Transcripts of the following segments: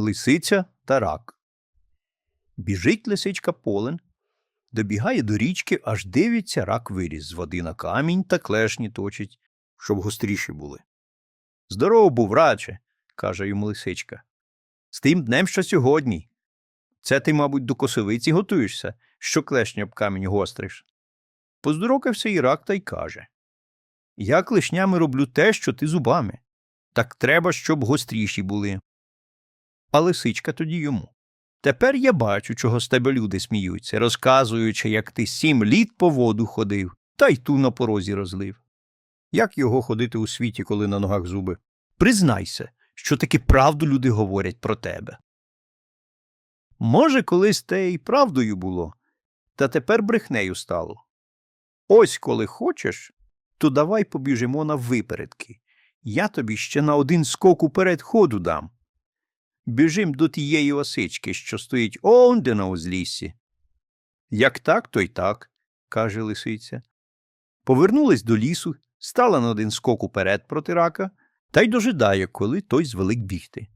Лисиця та рак. Біжить лисичка полем, добігає до річки, аж дивиться, рак виріс з води на камінь та клешні точить, щоб гостріші були. Здорово був, раче, каже йому лисичка. З тим днем, що сьогодні. Це ти, мабуть, до косовиці готуєшся, що клешня об камінь гостриш. Поздоровкався і рак та й каже Я клешнями роблю те, що ти зубами. Так треба, щоб гостріші були. А лисичка тоді йому. Тепер я бачу, чого з тебе люди сміються, розказуючи, як ти сім літ по воду ходив, та й ту на порозі розлив. Як його ходити у світі, коли на ногах зуби? Признайся, що таки правду люди говорять про тебе. Може, колись те й правдою було, та тепер брехнею стало. Ось коли хочеш, то давай побіжимо на випередки. Я тобі ще на один скок уперед ходу дам. Біжим до тієї осички, що стоїть онде на узліссі. Як так, то й так, каже лисиця. Повернулась до лісу, стала на один скок уперед проти рака та й дожидає, коли той звелик бігти.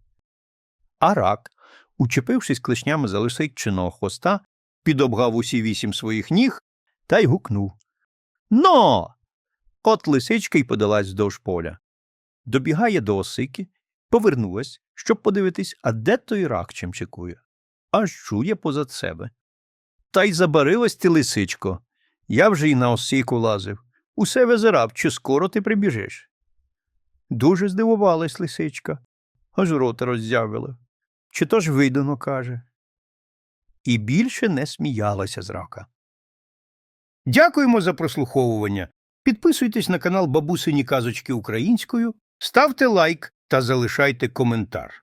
А рак, учепившись клешнями за лисичиного хвоста, підобгав усі вісім своїх ніг та й гукнув. Но! От лисичка й подалась вздовж поля. Добігає до осики, повернулась, щоб подивитись, а де той рак чимчикує. Аж чує позад себе. Та й забарилась ти, лисичко. Я вже й на осику лазив. Усе визирав, чи скоро ти прибіжиш. Дуже здивувалась лисичка, аж рота роззявила. Чи то ж видано, каже. І більше не сміялася з рака. Дякуємо за прослуховування. Підписуйтесь на канал Бабусині Казочки Українською, ставте лайк та залишайте коментар.